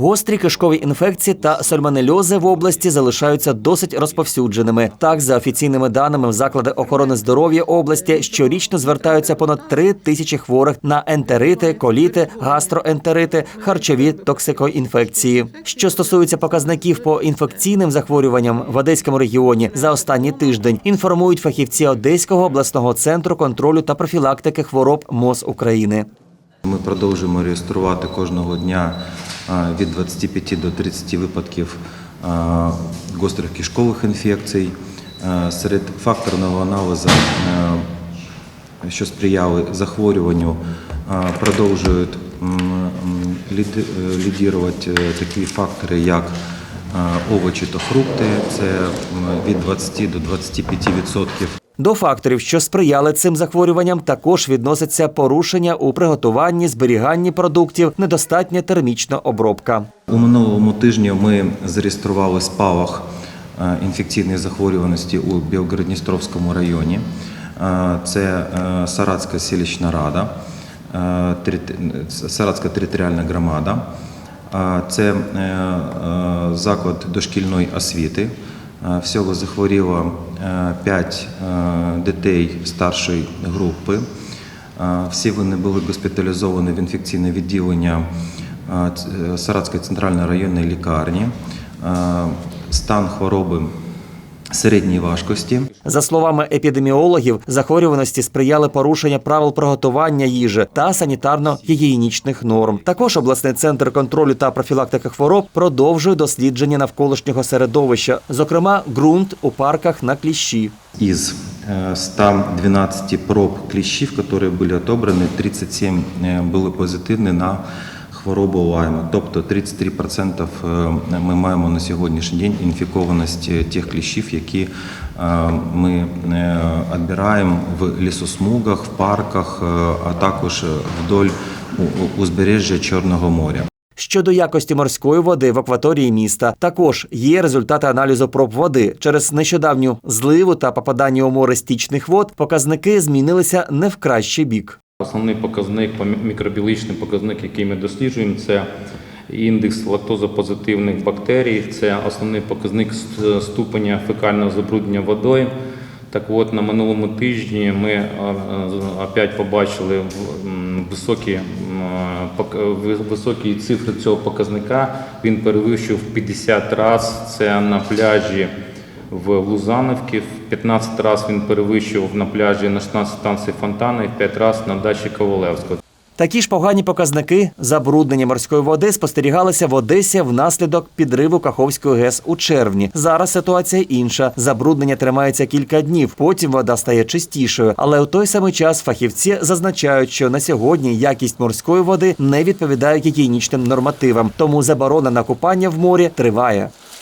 Гострі кишкові інфекції та сальмонельози в області залишаються досить розповсюдженими. Так, за офіційними даними в заклади охорони здоров'я області щорічно звертаються понад три тисячі хворих на ентерити, коліти, гастроентерити, харчові токсикоінфекції. Що стосується показників по інфекційним захворюванням в Одеському регіоні за останній тиждень, інформують фахівці Одеського обласного центру контролю та профілактики хвороб МОЗ України. Ми продовжуємо реєструвати кожного дня а, від 25 до 30 випадків гострих кишкових інфекцій. Серед факторного аналізу, що сприяли захворюванню, продовжують е, лідірувати е, такі фактори, як овочі та фрукти, це від 20 до 25 відсотків. До факторів, що сприяли цим захворюванням, також відноситься порушення у приготуванні, зберіганні продуктів, недостатня термічна обробка. У минулому тижні ми зареєстрували спалах е, інфекційної захворюваності у Білгород-Дністровському районі. Е, Це е, Саратська селищна рада, е, Саратська територіальна громада. Це е, е, заклад дошкільної освіти. Е, Всього захворіло 5 дітей старшої групи. Всі вони були госпіталізовані в інфекційне відділення Саратської центральної районної лікарні. Стан хвороби середньої важкості. За словами епідеміологів, захворюваності сприяли порушення правил приготування їжі та санітарно-гігієнічних норм. Також обласний центр контролю та профілактики хвороб продовжує дослідження навколишнього середовища, зокрема ґрунт у парках на кліщі. Из э, 112 проб клещів, которые были отобраны, 37 э, були позитивні на хворобу Лайма. Тобто 33% е, ми маємо на сьогоднішній день інфікованість е, тих кліщів, які е, ми відбираємо в лісосмугах, в парках, е, а також вдоль узбережжя Чорного моря. Щодо якості морської води в акваторії міста, також є результати аналізу проб води. Через нещодавню зливу та попадання у море стічних вод показники змінилися не в кращий бік. Основний показник, мікробіологічний показник, який ми досліджуємо, це індекс лактозопозитивних бактерій, це основний показник ступеня фекального забруднення водою. Так от на минулому тижні ми е, опять побачили високі, високі цифри цього показника. Він перевищив 50 разів. Це на пляжі в Лузановці, в 15 разів він перевищував на пляжі на 16 станції Фонтана і в 5 разів на дачі Ковалевського. Такі ж погані показники забруднення морської води спостерігалися в Одесі внаслідок підриву Каховської ГЕС у червні. Зараз ситуація інша. Забруднення тримається кілька днів. Потім вода стає чистішою. Але у той самий час фахівці зазначають, що на сьогодні якість морської води не відповідає гігієнічним нормативам. Тому заборона на купання в морі триває.